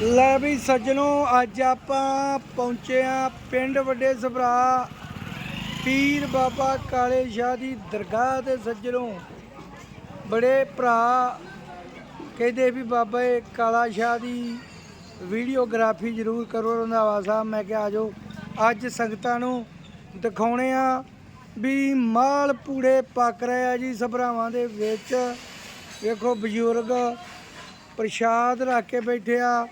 ਲੈ ਵੀ ਸੱਜਣੋ, ਅੱਜ ਆਪਾਂ ਪਹੁੰਚੇ ਆ ਪਿੰਡ ਵੱਡੇ ਸਭਰਾ ਪੀਰ ਬਾਬਾ ਕਾਲੇ ਸ਼ਾਹ ਦੀ ਦਰਗਾਹ ਤੇ ਸੱਜਣੋ। ਬੜੇ ਭਰਾ ਕਹਿੰਦੇ ਵੀ ਬਾਬਾ ਇਹ ਕਾਲਾ ਸ਼ਾਹ ਦੀ ਵੀਡੀਓਗ੍ਰਾਫੀ ਜ਼ਰੂਰ ਕਰੋ, ਰੰਧਾਵਾ ਸਾਹਿਬ। ਮੈਂ ਕਿਹਾ ਆਜੋ ਅੱਜ ਸੰਗਤਾਂ ਨੂੰ ਦਿਖਾਉਣੇ ਆ ਵੀ ਮਾਲ ਪੂੜੇ ਪੱਕ ਰਹੇ ਆ ਜੀ ਸਭਰਾਵਾਂ ਦੇ ਵਿੱਚ। ਵੇਖੋ ਬਜ਼ੁਰਗ ਪ੍ਰਸ਼ਾਦ ਰੱਖ ਕੇ ਬੈਠੇ ਆ।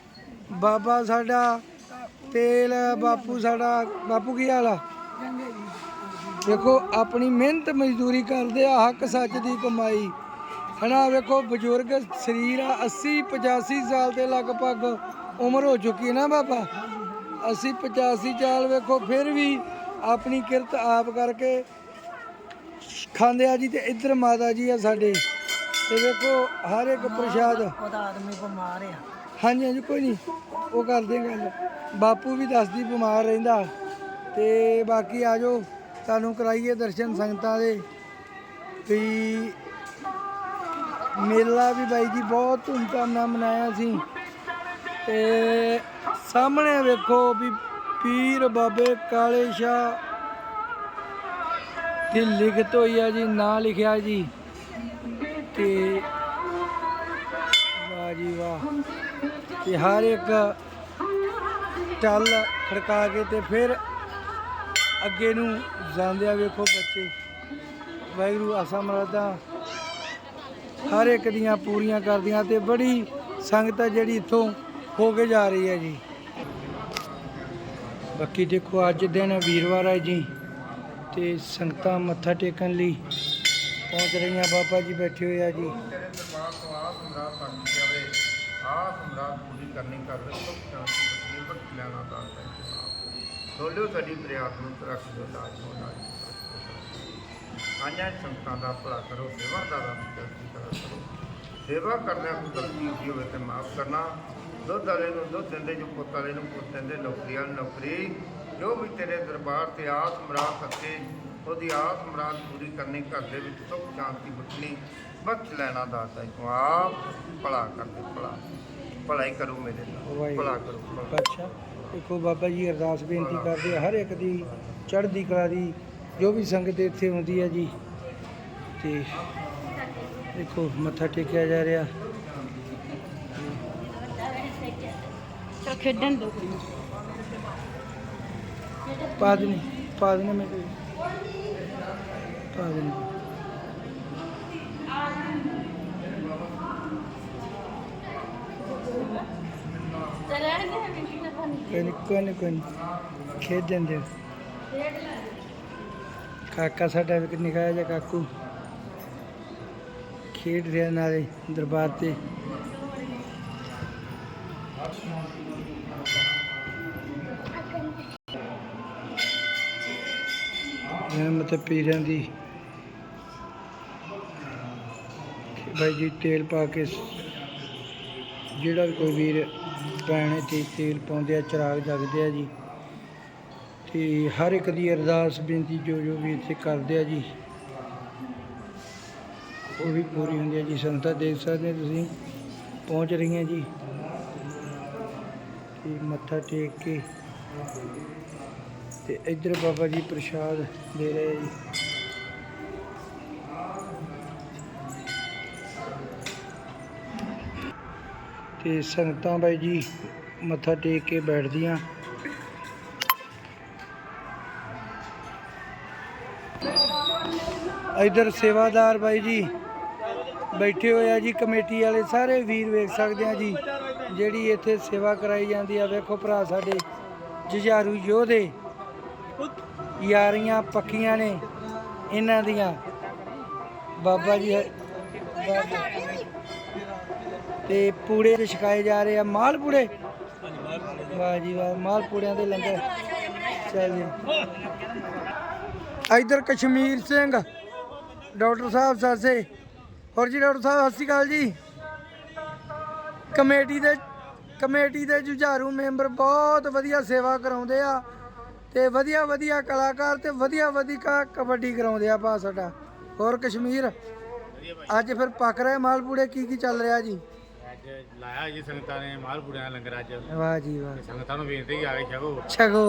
ਬਾਬਾ ਸਾਡਾ ਤੇਲ ਬਾਪੂ ਸਾਡਾ ਬਾਪੂ ਕੀ ਹਾਲ ਆ? ਵੇਖੋ ਆਪਣੀ ਮਿਹਨਤ ਮਜ਼ਦੂਰੀ ਕਰਦੇ ਆ ਹੱਕ ਸੱਚ ਦੀ ਕਮਾਈ। ਹਨਾ ਵੇਖੋ ਬਜ਼ੁਰਗ ਸਰੀਰ ਆ 80 85 ਸਾਲ ਦੇ ਲਗਭਗ ਉਮਰ ਹੋ ਚੁੱਕੀ ਨਾ ਬਾਬਾ? 80 85 ਸਾਲ ਵੇਖੋ ਫਿਰ ਵੀ ਆਪਣੀ ਕਿਰਤ ਆਪ ਕਰਕੇ ਖਾਂਦੇ ਆ ਜੀ ਤੇ ਇੱਧਰ ਮਾਤਾ ਜੀ ਆ ਸਾਡੇ। ਤੇ ਵੇਖੋ ਹਰ ਇੱਕ ਪ੍ਰਸ਼ਾਦ। ਉਹਦਾ ਆਦਮੀ ਬਿਮਾਰ ਆ। ਹਾਂਜੀ ਹਾਂਜੀ, ਕੋਈ ਨਹੀਂ ਉਹ ਕਰਦੇ ਆ ਗੱਲ। ਬਾਪੂ ਵੀ ਦੱਸਦੀ ਬਿਮਾਰ ਰਹਿੰਦਾ। ਤੇ ਬਾਕੀ ਆ ਜਾਓ, ਤੁਹਾਨੂੰ ਕਰਾਈਏ ਦਰਸ਼ਨ ਸੰਗਤਾਂ ਦੇ। ਵੀ ਮੇਲਾ ਵੀ ਬਾਈ ਜੀ ਬਹੁਤ ਧੂਮਧਾਮ ਨਾਲ ਮਨਾਇਆ ਸੀ। ਤੇ ਸਾਹਮਣੇ ਵੇਖੋ ਵੀ ਪੀਰ ਬਾਬੇ ਕਾਲੇ ਸ਼ਾਹ ਦੀ ਲਿਖਤ ਹੋਈ ਆ ਜੀ, ਨਾਂ ਲਿਖਿਆ ਜੀ। ਤੇ ਵਾਹ ਜੀ ਵਾਹ। ਤੇ ਹਰ ਇੱਕ ਟੱਲ ਖੜਕਾ ਕੇ ਤੇ ਫਿਰ ਅੱਗੇ ਨੂੰ ਜਾਂਦੇ ਆ ਵੇਖੋ ਬੱਚੇ। ਵਾਹਿਗੁਰੂ, ਆਸਾ ਮਰਾਦਾ ਹਰ ਇੱਕ ਦੀਆਂ ਪੂਰੀਆਂ ਕਰਦੀਆਂ ਤੇ ਬੜੀ ਸੰਗਤ ਆ ਜਿਹੜੀ ਇੱਥੋਂ ਹੋ ਕੇ ਜਾ ਰਹੀ ਹੈ ਜੀ। ਬਾਕੀ ਦੇਖੋ, ਅੱਜ ਦਿਨ ਵੀਰਵਾਰ ਹੈ ਜੀ ਤੇ ਸੰਗਤਾਂ ਮੱਥਾ ਟੇਕਣ ਲਈ ਪਹੁੰਚ ਰਹੀਆਂ ਬਾਬਾ ਜੀ ਬੈਠੇ ਹੋਏ ਆ ਜੀ। ਤੇਰੇ ਦਰਬਾਰ ਤੋਂ ਆਸ ਮੁਰਾਦ ਮੰਗੀ ਜਾਵੇ ਆਸ ਮੁਰਾਦ ਪੂਰੀ ਕਰਨੀ ਕਰ ਦੇ ਸਭ ਸ਼ਾਂਤੀ ਲੈਣਾ ਦਾ ਦੋਲਿਓ ਸਾਡੀ ਫਰਿਆਦ ਨੂੰ ਰੱਖ ਦਿਓ ਲਾਜ ਹੋ ਲਾਜ ਸੰਤਾਂ ਦਾ ਭਲਾ ਕਰੋ, ਸੇਵਾ ਦੀ ਚੜ੍ਹਦੀ ਕਲਾ ਕਰੋ ਸੇਵਾ ਕਰਦਿਆਂ ਕੋਈ ਗਲਤੀ ਹੋਈ ਹੋਵੇ ਤੇ ਮਾਫ ਕਰਨਾ। ਦੁੱਧ ਵਾਲੇ ਨੂੰ ਦੁੱਧ ਦਿੰਦੇ, ਜੋ ਪੁੱਤ ਵਾਲੇ ਨੂੰ ਪੁੱਤ ਦਿੰਦੇ, ਨੌਕਰੀ ਵਾਲੇ ਨੌਕਰੀ। ਜੋ ਵੀ ਤੇਰੇ ਦਰਬਾਰ ਤੇ ਆਸ ਮੁਰਾਦ ਸੱਚੇ ਉਹਦੀ ਆਸ ਮੁਰਾਦ ਪੂਰੀ ਕਰਨੀ ਘਰ ਦੇ ਵਿੱਚ ਸੁੱਖ ਸ਼ਾਂਤੀ ਬਖਸ਼ਣੀ ਬਖਸ਼ ਲੈਣਾ ਦਾਤਾ ਤੂੰ ਆਪ ਭਲਾ ਕਰ ਦੇ ਭਲਾ ਭਲਾਈ ਕਰੋ ਮੇਰੇ ਨਾਲ। ਭਲਾ ਕਰੋ ਅੱਛਾ ਦੇਖੋ ਬਾਬਾ ਜੀ ਅਰਦਾਸ ਬੇਨਤੀ ਕਰਦੇ ਹਰ ਇੱਕ ਦੀ ਚੜ੍ਹਦੀ ਕਲਾ ਦੀ ਜੋ ਵੀ ਸੰਗਤ ਇੱਥੇ ਆਉਂਦੀ ਹੈ ਜੀ। ਤੇ ਦੇਖੋ ਮੱਥਾ ਟੇਕਿਆ ਜਾ ਰਿਹਾ। ਚਲ ਖੇਡਣ ਦੋ। ਪਾਦਨੀ ਪਾਦਨੀ ਮੈਂ ਪਾਦਨੀ ਤੇ ਕੋਈ ਨੀ ਕੋਈ ਨੀ। ਖੇਡ ਜਾਂਦੇ ਕਾਕਾ ਸਾਡਾ ਵੀ ਨਿਕਾਇਆ ਜਿਹਾ ਕਾਕੂ। ਖੇਡ ਰਿਹਾ ਨਾਲੇ ਦਰਬਾਰ ਤੇ। ਰਹਿਮਤ ਪੀਰਾਂ ਦੀ ਭਾਈ ਜੀ, ਤੇਲ ਪਾ ਕੇ ਜਿਹੜਾ ਵੀ ਕੋਈ ਵੀਰ ਪੈਣੇ ਤੇ ਤੇਲ ਪਾਉਂਦੇ ਆ, ਚਿਰਾਗ ਜਗਦੇ ਆ ਜੀ। ਤੇ ਹਰ ਇੱਕ ਦੀ ਅਰਦਾਸ, ਬੇਨਤੀ ਜੋ ਜੋ ਵੀ ਇੱਥੇ ਕਰਦੇ ਆ ਜੀ, ਉਹ ਵੀ ਪੂਰੀ ਹੁੰਦੀ ਹੈ ਜੀ। ਸੰਗਤਾਂ ਦੇਖ ਸਕਦੇ ਤੁਸੀਂ, ਪਹੁੰਚ ਰਹੀਆਂ ਜੀ। ਤੇ ਮੱਥਾ ਟੇਕ ਕੇ ਤੇ ਇੱਧਰ ਬਾਬਾ ਜੀ ਪ੍ਰਸ਼ਾਦ ਦੇ ਰਹੇ ਜੀ। ਤੇ ਸੰਗਤਾਂ ਬਾਈ ਜੀ ਮੱਥਾ ਟੇਕ ਕੇ ਬੈਠਦੀਆਂ। ਇਧਰ ਸੇਵਾਦਾਰ ਬਾਈ ਜੀ ਬੈਠੇ ਹੋਏ ਆ ਜੀ, ਕਮੇਟੀ ਵਾਲੇ ਸਾਰੇ ਵੀਰ ਵੇਖ ਸਕਦੇ ਆ ਜੀ, ਜਿਹੜੀ ਇੱਥੇ ਸੇਵਾ ਕਰਾਈ ਜਾਂਦੀ ਆ। ਵੇਖੋ ਭਰਾ ਸਾਡੇ ਜੁਝਾਰੂ ਯੋਧੇ। ਯਾਰੀਆਂ ਪੱਕੀਆਂ ਨੇ ਇਹਨਾਂ ਦੀਆਂ। ਬਾਬਾ ਜੀ ਬਾਬਾ ਤੇ ਪੂੜੇ ਦੇ ਛਕਾਏ ਜਾ ਰਹੇ ਆ। ਮਾਲ ਪੂੜੇ? ਵਾਹ ਜੀ ਵਾਹ, ਮਾਲ ਪੂੜਿਆਂ ਦੇ ਲੰਗਰ। ਚੱਲ ਜੀ। ਇਧਰ ਕਸ਼ਮੀਰ ਸਿੰਘ, ਡਾਕਟਰ ਸਾਹਿਬ ਸਾਸੇ। ਹੋਰ ਜੀ ਡਾਕਟਰ ਸਾਹਿਬ, ਸਤਿ ਸ਼੍ਰੀ ਅਕਾਲ ਜੀ। ਕਮੇਟੀ ਦੇ ਕਮੇਟੀ ਦੇ ਜੁਝਾਰੂ ਮੈਂਬਰ ਬਹੁਤ ਵਧੀਆ ਸੇਵਾ ਕਰਾਉਂਦੇ ਆ। ਤੇ ਵਧੀਆ ਵਧੀਆ ਕਲਾਕਾਰ ਤੇ ਵਧੀਆ ਵਧੀਆ ਕਬੱਡੀ ਕਰਾਉਂਦੇ ਆ ਭਾ ਸਾਡਾ। ਹੋਰ ਕਸ਼ਮੀਰ ਅੱਜ ਫਿਰ ਪੱਕ ਰਹੇ ਮਾਲਪੂੜੇ ਕੀ ਕੀ ਚੱਲ ਰਿਹਾ ਜੀ? ਅੱਜ ਲਾਇਆ ਜੀ ਸੰਗਤਾਂ ਨੇ ਮਾਲਪੂੜਿਆਂ ਦਾ ਲੰਗਰ ਅੱਜ। ਵਾਹ ਜੀ ਵਾਹ। ਤੇ ਸੰਗਤਾਂ ਨੂੰ ਬੇਨਤੀ ਆ ਕੇ ਛਕੋ। ਛਕੋ।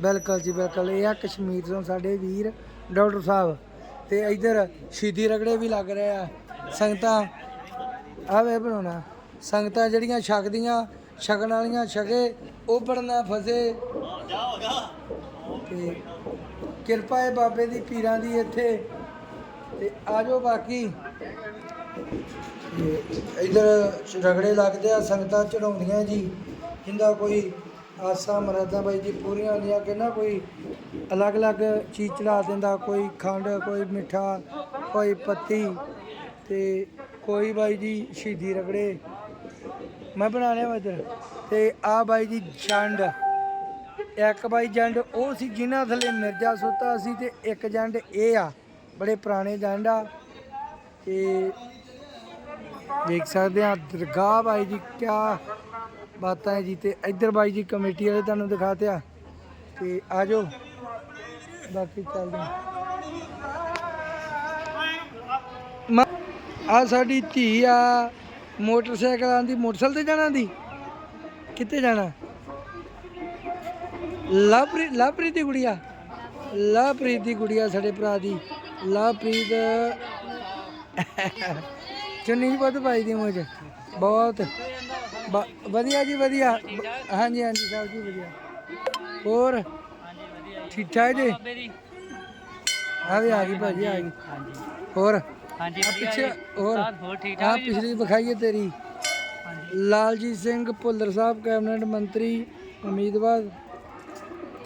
ਬਿਲਕੁਲ ਜੀ ਬਿਲਕੁਲ ਇਹ ਆ ਕਸ਼ਮੀਰ ਤੋਂ ਸਾਡੇ ਵੀਰ ਡਾਕਟਰ ਸਾਹਿਬ ਤੇ ਇਧਰ ਸ਼ੀਦੀ ਰਗੜੇ ਵੀ ਲੱਗ ਰਹੇ ਆ। ਸੰਗਤਾਂ ਆ ਵੇ ਬਣਾਉਣਾ। ਸੰਗਤਾਂ ਜਿਹੜੀਆਂ ਛਕਦੀਆਂ ਛਕਣ ਵਾਲੀਆਂ ਛਕੇ ਉਹ ਪੜਨਾ ਫਸੇ। ਤੇ ਕਿਰਪਾ ਹੈ ਬਾਬੇ ਦੀ, ਪੀਰਾਂ ਦੀ ਇੱਥੇ। ਤੇ ਆਜੋ ਬਾਕੀ। ਤੇ ਇਧਰ ਰਗੜੇ ਲੱਗਦੇ ਆ, ਸੰਗਤਾਂ ਚੜਾਉਂਦੀਆਂ ਜੀ। ਜਿੰਦਾ ਕੋਈ ਆਸਾਂ ਮਰਾਦਾਂ ਬਾਈ ਜੀ ਪੂਰੀਆਂ ਹੁੰਦੀਆਂ ਕਿ ਨਾ ਕੋਈ ਅਲੱਗ-ਅਲੱਗ ਚੀਜ਼ ਚੜਾ ਦਿੰਦਾ, ਕੋਈ ਖੰਡ, ਕੋਈ ਮਿੱਠਾ, ਕੋਈ ਪੱਤੀ। ਤੇ ਕੋਈ ਬਾਈ ਜੀ ਸ਼ਹੀਦੀ ਰਗੜੇ। ਮੈਂ ਬਣਾ ਲਿਆ ਵਾ ਇੱਧਰ। ਤੇ ਆ ਬਾਈ ਜੀ ਜੰਡ। ਇੱਕ ਬਾਈ ਜੰਡ, ਉਹ ਸੀ ਜਿਨ੍ਹਾਂ ਥੱਲੇ ਮਿਰਜ਼ਾ ਸੁੱਤਾ ਸੀ ਤੇ ਇੱਕ ਜੰਡ ਇਹ ਆ, ਬੜੇ ਪੁਰਾਣੇ ਜੰਡ ਆ। ਤੇ ਦੇਖ ਸਕਦੇ ਆ, ਦਰਗਾਹ ਬਾਈ ਜੀ, ਕਿਆ ਬਾਤਾਂ ਹੈ ਜੀ। ਤੇ ਇੱਧਰ ਬਾਈ ਜੀ, ਕਮੇਟੀ ਵਾਲੇ ਤੁਹਾਨੂੰ ਦਿਖਾਤੇ ਆ। ਤੇ ਆਜੋ ਬਾਕੀ ਚੱਲਦੇ ਆ ਸਾਡੀ ਧੀ ਆ, ਮੋਟਰਸਾਈਕਲਾਂ ਦੀ, ਮੋਟਰਸਾਈਕਲ ਤੇ ਜਾਣਾ ਦੀ? ਕਿੱਥੇ ਜਾਣਾ? ਲਵਪ੍ਰੀਤ ਲਵਪ੍ਰੀਤ ਦੀ ਗੁੜੀਆ। ਲਵਪ੍ਰੀਤ ਦੀ ਗੁੜੀਆ ਸਾਡੇ ਭਰਾ ਦੀ। ਲਵਪ੍ਰੀਤ ਚੁੰਨੀ ਬਹੁਤ ਪਾਈ ਦੀ ਮੁਝ ਬਹੁਤ। ਵਧੀਆ ਜੀ ਵਧੀਆ। ਹਾਂਜੀ ਹਾਂਜੀ ਸਭ ਜੀ ਵਧੀਆ। ਹੋਰ? ਠੀਕ ਠਾਕ ਜੀ? ਆ ਵੀ ਆ ਗਈ ਭਾਜੀ ਆ ਗਈ। ਹੋਰ? ਹਾਂਜੀ ਪਿੱਛੇ ਹੋਰ? ਹੋਰ ਠੀਕ ਆ ਪਿਛਲੀ ਵਿਖਾਈਏ ਤੇਰੀ। ਲਾਲਜੀਤ ਸਿੰਘ ਭੁੱਲਰ ਸਾਹਿਬ ਕੈਬਨਿਟ ਮੰਤਰੀ ਉਮੀਦਵਾਰ।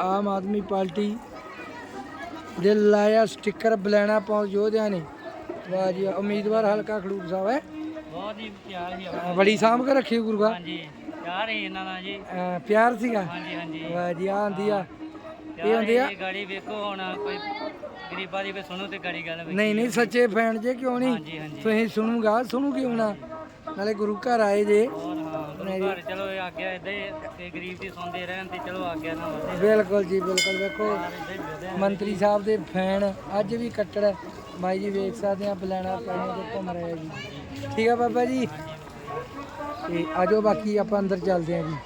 ਆਮ ਆਦਮੀ ਪਾਰਟੀ ਦੇ ਲਾਇਆ ਸਟicker ਬਲੈਣਾ ਪਹੁੰਚ ਯੋਧਿਆਂ ਨੇ। ਵਾਹ ਜੀ। ਉਮੀਦਵਾਰ ਹਲਕਾ ਖਡੂਰ ਸਾਹਿਬ ਹੈ। ਬਹੁਤ ਹੀ ਪਿਆਰ ਸੀ ਅਹ ਬੜੀ ਸਾਂਭ ਕੇ ਰੱਖੀ ਗੁਰੂਗਾ ਹਾਂਜੀ ਪਿਆਰ ਹੀ ਇਹਨਾਂ ਦਾ ਜੀ। ਅਹ ਪਿਆਰ ਸੀਗਾ। ਹਾਂਜੀ ਹਾਂਜੀ। ਵਾਹ ਜੀ ਆ ਆਂਦੀ ਆ। ਇਹ ਹੁੰਦੇ ਆ। ਗਾੜੀ ਵੇਖੋ ਹੁਣ ਕੋਈ ਗਰੀਬਾਂ ਦੀ ਕੋਈ ਸੁਣੋ ਤੇ ਗਾੜੀ ਗੱਲ ਵੇਖੀ। ਨਹੀਂ ਨਹੀਂ ਸੱਚੇ ਫੈਨ ਜੇ ਕਿਉਂ ਨਹੀਂ? ਹਾਂਜੀ ਹਾਂਜੀ। ਤੁਸੀਂ ਸੁਣੂਗਾ ਸੁਣੂ ਕਿਉਂ ਨਾ? ਨਾਲੇ ਗੁਰੂ ਘਰ ਆਏ ਜੇ। ਹੋਰ ਹਾਂ ਗੁਰੂ ਘਰ ਚਲੋ ਇਹ ਆਗਿਆ ਇਦਾਂ ਹੀ ਤੇ ਗਰੀਬ ਦੀ ਸੁਣਦੇ ਰਹਿਣ ਤੇ ਚਲੋ ਆਗਿਆ ਨਾ ਵਧੇ। ਬਿਲਕੁਲ ਜੀ ਬਿਲਕੁਲ। ਵੇਖੋ ਮੰਤਰੀ ਸਾਹਿਬ ਦੇ ਫੈਨ ਅੱਜ ਵੀ ਕੱਟੜ ਬਾਈ ਜੀ ਵੇਖ ਸਕਦੇ ਆ ਬਲੈਣਾ ਪੈਣੇ ਤੇ ਘੁੰਮ ਰਹੇ ਜੀ। ਠੀਕ ਆ ਬਾਬਾ ਜੀ? ਤੇ ਆਜੋ ਬਾਕੀ ਆਪਾਂ ਅੰਦਰ ਚੱਲਦੇ ਆ ਜੀ।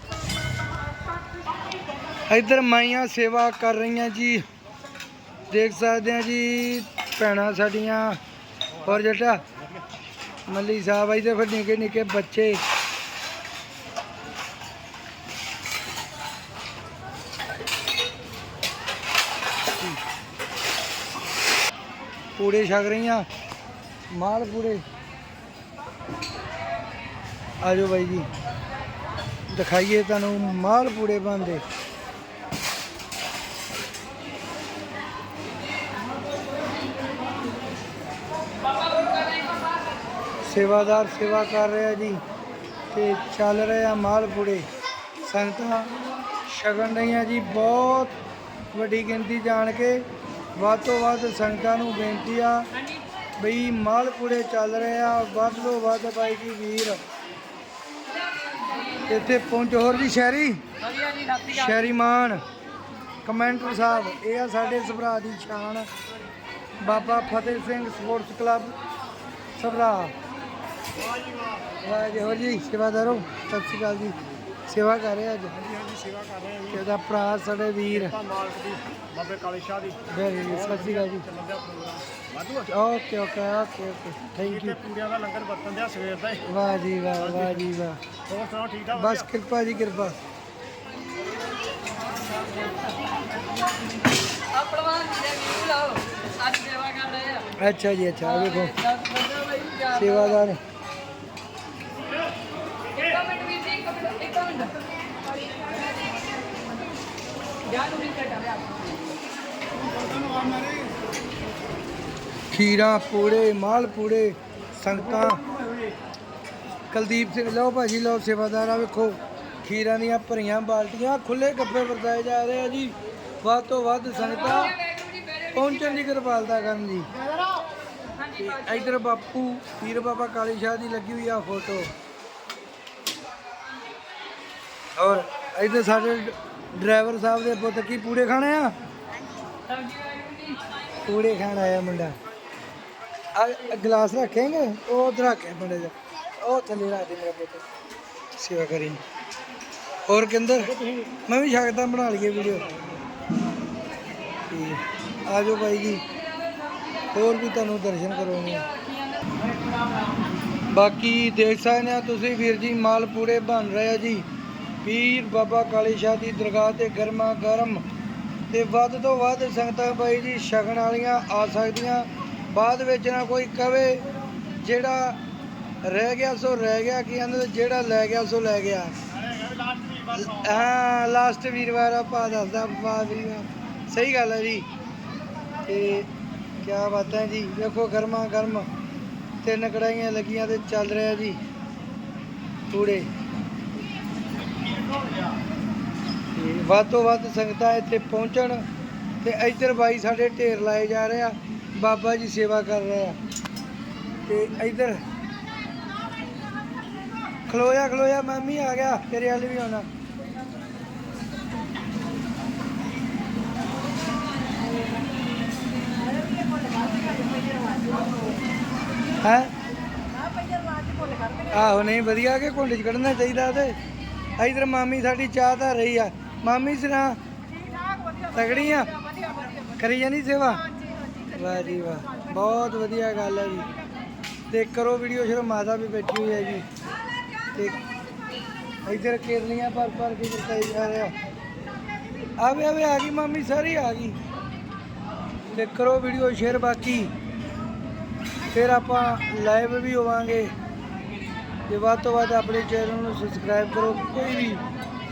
ਇੱਧਰ ਮਾਈਆਂ ਸੇਵਾ ਕਰ ਰਹੀਆਂ ਜੀ। ਦੇਖ ਸਕਦੇ ਆ ਜੀ ਭੈਣਾਂ ਸਾਡੀਆਂ। ਹੋਰ ਜੱਟਾ ਮੱਲੀ ਸਾਹਿਬ ਆਈ ਤੇ ਫਿਰ ਨਿੱਕੇ ਨਿੱਕੇ ਬੱਚੇ। ਪੂੜੇ ਛਕ ਰਹੀਆਂ। ਮਾਲ ਪੂੜੇ। ਆਜੋ ਬਾਈ ਜੀ। ਦਿਖਾਈਏ ਤੁਹਾਨੂੰ ਮਾਲ ਪੂੜੇ ਬਣਦੇ। ਸੇਵਾਦਾਰ ਸੇਵਾ ਕਰ ਰਿਹਾ ਜੀ ਤੇ ਚੱਲ ਰਿਹਾ ਮਾਲ ਪੂੜੇ। ਸੰਗਤਾਂ ਛਕਣ ਰਹੀਆਂ ਜੀ, ਬਹੁਤ ਵੱਡੀ ਗਿਣਤੀ ਜਾਣ ਕੇ। ਵੱਧ ਤੋਂ ਵੱਧ ਸੰਗਤਾਂ ਨੂੰ ਬੇਨਤੀ ਆ ਬਈ ਮਾਲਪੂੜੇ ਚੱਲ ਰਹੇ ਆ ਵੱਧ ਤੋਂ ਵੱਧ ਬਾਈ ਜੀ ਵੀਰ। ਇੱਥੇ ਪਹੁੰਚ ਹੋਰ ਜੀ ਸ਼ਹਿਰੀ? ਜੀ ਸ਼ਹਿਰੀ ਮਾਨ ਕਮੈਂਟਰ ਸਾਹਿਬ ਇਹ ਆ ਸਾਡੇ ਸਭਰਾ ਦੀ ਸ਼ਾਨ। ਬਾਬਾ ਫਤਿਹ ਸਿੰਘ ਸਪੋਰਟਸ ਕਲੱਬ ਸਭਰਾ। ਵਾਹ ਜੀ ਹੋਰ ਜੀ ਸੇਵਾਦਾਰੋ ਸਤਿ ਸ਼੍ਰੀ ਅਕਾਲ ਜੀ। ਸੇਵਾ ਕਰ ਰਹੇ ਅੱਜ। ਸੇਵਾ ਕਰ ਰਹੇ ਹਾਂ ਜੀ ਇਹਦਾ ਭਰਾ ਸਾਡੇ ਵੀਰ? ਮਾਲਕ ਦੀ ਬਾਬੇ ਕਾਲੇ ਸ਼ਾਹ ਦੀ। ਵੈਰੀ ਗੁੱਡ ਸਤਿ ਸ਼੍ਰੀ ਅਕਾਲ ਜੀ। ਵਾਧੂ okay okay okay okay. Thank you ਪੂੜਿਆਂ ਦਾ ਲੰਗਰ ਵਰਤਨ ਦਿਆ ਸਵੇਰ ਦਾ ਹੀ। ਵਾਹ ਜੀ ਵਾਹ ਵਾਹ ਜੀ ਵਾਹ। ਹੋਰ ਸੁਣਾਓ ਠੀਕ ਠਾਕ ਬਸ ਕਿਰਪਾ ਜੀ ਕਿਰਪਾ। ਆਪਣਾ ਜਿਹੜੇ ਵੀਰ ਲਾਓ। ਅੱਜ ਸੇਵਾ ਕਰ ਰਹੇ ਆ। ਅੱਛਾ ਜੀ ਅੱਛਾ ਆ ਵੇਖੋ। ਦਸ ਬੰਦੇ ਬਈ ਪਿਆਰ ਸੇਵਾਦਾਰ ਇੱਕ ਮਿੰਟ ਵੀਰ ਜੀ ਇੱਕ ਮਿੰਟ ਇੱਕ ਮਿੰਟ ਜਾਨ ਨੂੰ ਵੀ ਕਟਾ ਖੀਰਾ ਪੂੜੇ, ਮਾਲ ਪੂੜੇ, ਸੰਗਤਾਂ। ਕੁਲਦੀਪ ਸਿੰਘ, ਲਓ ਭਾਜੀ, ਲਓ ਸੇਵਾਦਾਰ ਵੇਖੋ। ਖੀਰਾਂ ਦੀਆਂ ਭਰੀਆਂ ਬਾਲਟੀਆਂ ਖੁੱਲੇ ਗੱਫੇ ਵਰਤਾਏ ਜਾ ਰਹੇ ਆ ਜੀ। ਵੱਧ ਤੋਂ ਵੱਧ ਸੰਗਤਾਂ ਪਹੁੰਚਣ ਦੀ ਕਿਰਪਾਲਤਾ ਕਰਨ ਜੀ ਤੇ ਇਧਰ ਬਾਪੂ, ਪੀਰ ਬਾਬਾ ਕਾਲੀ ਸ਼ਾਹ ਦੀ ਲੱਗੀ ਹੋਈ ਆ ਫੋਟੋ। ਔਰ ਇਧਰ ਸਾਡੇ ਡਰਾਈਵਰ ਸਾਹਿਬ ਦੇ ਪੁੱਤ ਕੀ ਪੂੜੇ ਖਾਣੇ ਆ? ਪੂੜੇ ਖਾਣ ਆਇਆ ਮੁੰਡਾ। ਆ ਗਲਾਸ ਰੱਖੇਂਗੇ ਉਹ ਉਧਰ ਰੱਖੇ ਮੁੰਡੇ ਦਾ। ਉਹ ਥੱਲੇ ਰੱਖ ਦੇ ਮੇਰਾ ਪੁੱਤ। ਸੇਵਾ ਕਰੀ। ਹੋਰ ਕਿੰਦਰ? ਮੈਂ ਵੀ ਛਕਦਾ ਬਣਾ ਲਈਏ ਵੀਡੀਓ। ਆ ਜਾਓ ਭਾਈ ਜੀ। ਹੋਰ ਵੀ ਤੁਹਾਨੂੰ ਦਰਸ਼ਨ ਕਰਵਾਉਣੇ ਬਾਕੀ ਦੇਖ ਸਕਦੇ ਆ ਤੁਸੀਂ ਵੀਰ ਜੀ, ਮਾਲ ਪੂਰੇ ਬਣ ਰਹੇ ਆ ਜੀ। ਪੀਰ ਬਾਬਾ ਕਾਲੀ ਸ਼ਾਹ ਦੀ ਦਰਗਾਹ ਤੇ ਗਰਮਾ ਗਰਮ ਤੇ ਵੱਧ ਤੋਂ ਵੱਧ ਸੰਗਤਾਂ ਬਾਈ ਜੀ ਛਕਣ ਵਾਲੀਆਂ ਆ ਸਕਦੀਆਂ। ਬਾਅਦ ਵਿੱਚ ਨਾ ਕੋਈ ਕਵੇ ਜਿਹੜਾ ਰਹਿ ਗਿਆ ਸੋ ਰਹਿ ਗਿਆ, ਕੀ ਕਹਿੰਦੇ ਜਿਹੜਾ ਲੈ ਗਿਆ ਸੋ ਲੈ ਗਿਆ। ਹਾਂ ਲਾਸਟ ਵੀਰਵਾਰ ਆਪਾਂ ਦੱਸਦਾ ਪਾ ਸਹੀ ਗੱਲ ਹੈ ਜੀ। ਤੇ ਕੀ ਬਾਤ ਹੈ ਜੀ। ਵੇਖੋ ਗਰਮਾ ਗਰਮ ਤਿੰਨ ਕੜਾਈਆਂ ਲੱਗੀਆਂ ਤੇ ਚੱਲ ਰਿਹਾ ਜੀ। ਪੂੜੇ ਤੇ ਵੱਧ ਤੋਂ ਵੱਧ ਸੰਗਤਾਂ ਇੱਥੇ ਪਹੁੰਚਣ ਤੇ ਇੱਧਰ ਬਾਈ ਸਾਡੇ ਢੇਰ ਲਾਏ ਜਾ ਰਹੇ ਆ ਬਾਬਾ ਜੀ ਸੇਵਾ ਕਰ ਰਹੇ ਆ। ਤੇ ਇੱਧਰ ਖਲੋਇਆ ਖਲੋਇਆ ਮਾਮੀ ਆ ਗਿਆ ਤੇਰੇ ਵੱਲ ਵੀ ਆਉਣਾ। ਹੈ? ਆਹੋ ਨਹੀਂ ਵਧੀਆ ਕਿ ਕੁੰਡ ਚ ਕੱਢਣਾ ਚਾਹੀਦਾ ਤੇ। ਇਧਰ ਮਾਮੀ ਸਾਡੀ ਚਾਹ ਧਰ ਰਹੀ ਆ। ਮਾਮੀ ਸੁਣਾ ਤਗੜੀ ਆ ਕਰੀ ਜਾਨੀ ਸੇਵਾ? ਵਾਹ ਜੀ ਵਾਹ, ਬਹੁਤ ਵਧੀਆ ਗੱਲ ਹੈ ਜੀ। ਤੇ ਕਰੋ ਵੀਡੀਓ, ਸ਼ੁਰੂ ਮਾਤਾ ਵੀ ਬੈਠੀ ਹੋਈ ਹੈ ਜੀ ਤੇ ਇਧਰ ਕੇਰਲੀਆਂ ਪਰ ਪਰ ਕੇ ਕਰਤਾਈ ਜਾ ਰਿਹਾ ਆਵੇ ਆਵੇ, ਆ ਗਈ ਮਾਮੀ, ਸਾਰੀ ਆ ਗਈ। ਤੇ ਕਰੋ ਵੀਡੀਓ, ਸ਼ੇਅਰ ਬਾਕੀ। ਫਿਰ ਆਪਾਂ ਲਾਈਵ ਵੀ ਹੋਵਾਂਗੇ। ਤੇ ਵੱਧ ਤੋਂ ਵੱਧ ਆਪਣੇ ਚੈਨਲ ਨੂੰ ਸਬਸਕ੍ਰਾਈਬ ਕਰੋ। ਕੋਈ ਵੀ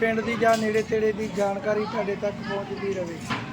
ਪਿੰਡ ਦੀ ਜਾਂ ਨੇੜੇ ਤੇੜੇ ਦੀ ਜਾਣਕਾਰੀ ਤੁਹਾਡੇ ਤੱਕ ਪਹੁੰਚਦੀ ਰਹੇ।